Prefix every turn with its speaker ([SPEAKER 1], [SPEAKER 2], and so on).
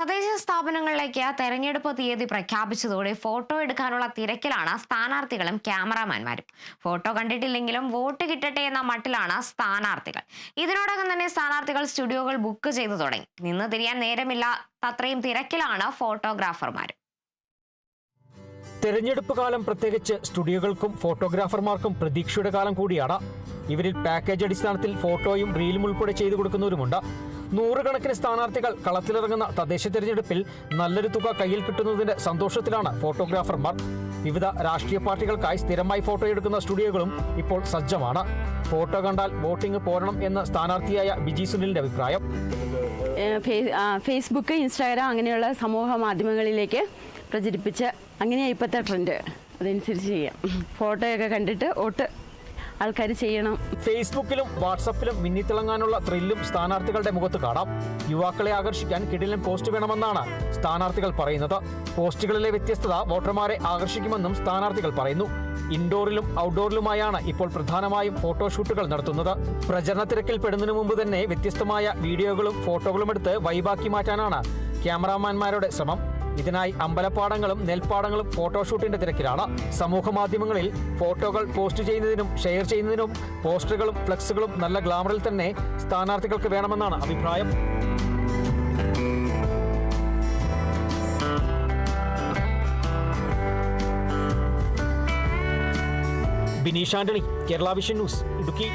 [SPEAKER 1] തദ്ദേശ സ്ഥാപനങ്ങളിലേക്ക് തെരഞ്ഞെടുപ്പ് തീയതി പ്രഖ്യാപിച്ചതോടെ ഫോട്ടോ എടുക്കാനുള്ള തിരക്കിലാണ് സ്ഥാനാർത്ഥികളും ക്യാമറാമാൻമാരും. ഫോട്ടോ കണ്ടിട്ടില്ലെങ്കിലും വോട്ട് കിട്ടട്ടെ എന്ന മട്ടിലാണ് സ്ഥാനാർത്ഥികൾ. ഇതിനോടകം തന്നെ സ്ഥാനാർത്ഥികൾ സ്റ്റുഡിയോകൾ ബുക്ക് ചെയ്തു തുടങ്ങി. നിന്ന് തിരിയാൻ നേരമില്ലാത്തത്രയും തിരക്കിലാണ് ഫോട്ടോഗ്രാഫർമാരും.
[SPEAKER 2] തെരഞ്ഞെടുപ്പ് കാലം പ്രത്യേകിച്ച് സ്റ്റുഡിയോകൾക്കും ഫോട്ടോഗ്രാഫർമാർക്കും പ്രതീക്ഷയുടെ കാലം കൂടിയാണ്. ഇവരിൽ പാക്കേജ് അടിസ്ഥാനത്തിൽ ഫോട്ടോയും റീലും ഉൾപ്പെടെ ചെയ്തു കൊടുക്കുന്നവരുമുണ്ട്. നൂറുകണക്കിന് സ്ഥാനാർത്ഥികൾ കളത്തിലിറങ്ങുന്ന തദ്ദേശ തെരഞ്ഞെടുപ്പിൽ നല്ലൊരു തുക കയ്യിൽ കിട്ടുന്നതിന്റെ സന്തോഷത്തിലാണ് ഫോട്ടോഗ്രാഫർമാർ. വിവിധ രാഷ്ട്രീയ പാർട്ടികൾക്കായി സ്ഥിരമായി ഫോട്ടോ എടുക്കുന്ന സ്റ്റുഡിയോകളും ഇപ്പോൾ സജ്ജമാണ്. ഫോട്ടോ കണ്ടാൽ വോട്ടിംഗ് പോരണം എന്ന് സ്ഥാനാർത്ഥിയായ ബിജി സുനിലിന്റെ അഭിപ്രായം.
[SPEAKER 3] ഫേസ്ബുക്ക് ഇൻസ്റ്റാഗ്രാം അങ്ങനെയുള്ള സമൂഹ മാധ്യമങ്ങളിലേക്ക് പ്രചരിപ്പിച്ച് അങ്ങനെയാണ് ഇപ്പോഴത്തെ ട്രെൻഡ് അതനുസരിച്ച് ചെയ്യാം. ഫോട്ടോയൊക്കെ കണ്ടിട്ട് വോട്ട് ആൾക്കാർ ചെയ്യണം.
[SPEAKER 2] ഫേസ്ബുക്കിലും വാട്സപ്പിലും മിന്നിത്തിളങ്ങാനുള്ള ത്രില്ലും സ്ഥാനാർത്ഥികളുടെ മുഖത്ത് കാണാം. യുവാക്കളെ ആകർഷിക്കാൻ കിടിലൻ പോസ്റ്റ് വേണമെന്നാണ് സ്ഥാനാർത്ഥികൾ പറയുന്നത്. പോസ്റ്റുകളിലെ വ്യത്യസ്തത വോട്ടർമാരെ ആകർഷിക്കുമെന്നും സ്ഥാനാർത്ഥികൾ പറയുന്നു. ഇൻഡോറിലും ഔട്ട്ഡോറിലുമായാണ് ഇപ്പോൾ പ്രധാനമായും ഫോട്ടോഷൂട്ടുകൾ നടത്തുന്നത്. പ്രചരണ തിരക്കിൽ പെടുന്നതിനു മുമ്പ് തന്നെ വ്യത്യസ്തമായ വീഡിയോകളും ഫോട്ടോകളും എടുത്ത് വൈബാക്കി മാറ്റാനാണ് ക്യാമറാമാൻമാരുടെ ശ്രമം. ഇതിനായി അമ്പലപ്പാടങ്ങളും നെൽപ്പാടങ്ങളും ഫോട്ടോഷൂട്ടിന്റെ തിരക്കിലാണ്. സമൂഹ മാധ്യമങ്ങളിൽ ഫോട്ടോകൾ പോസ്റ്റ് ചെയ്യുന്നതിനും ഷെയർ ചെയ്യുന്നതിനും പോസ്റ്ററുകളും ഫ്ലക്സുകളും നല്ല ഗ്ലാമറിൽ തന്നെ സ്ഥാനാർത്ഥികൾക്ക് വേണമെന്നാണ് അഭിപ്രായം. Bineesh Antony Kerala vision news Idukki.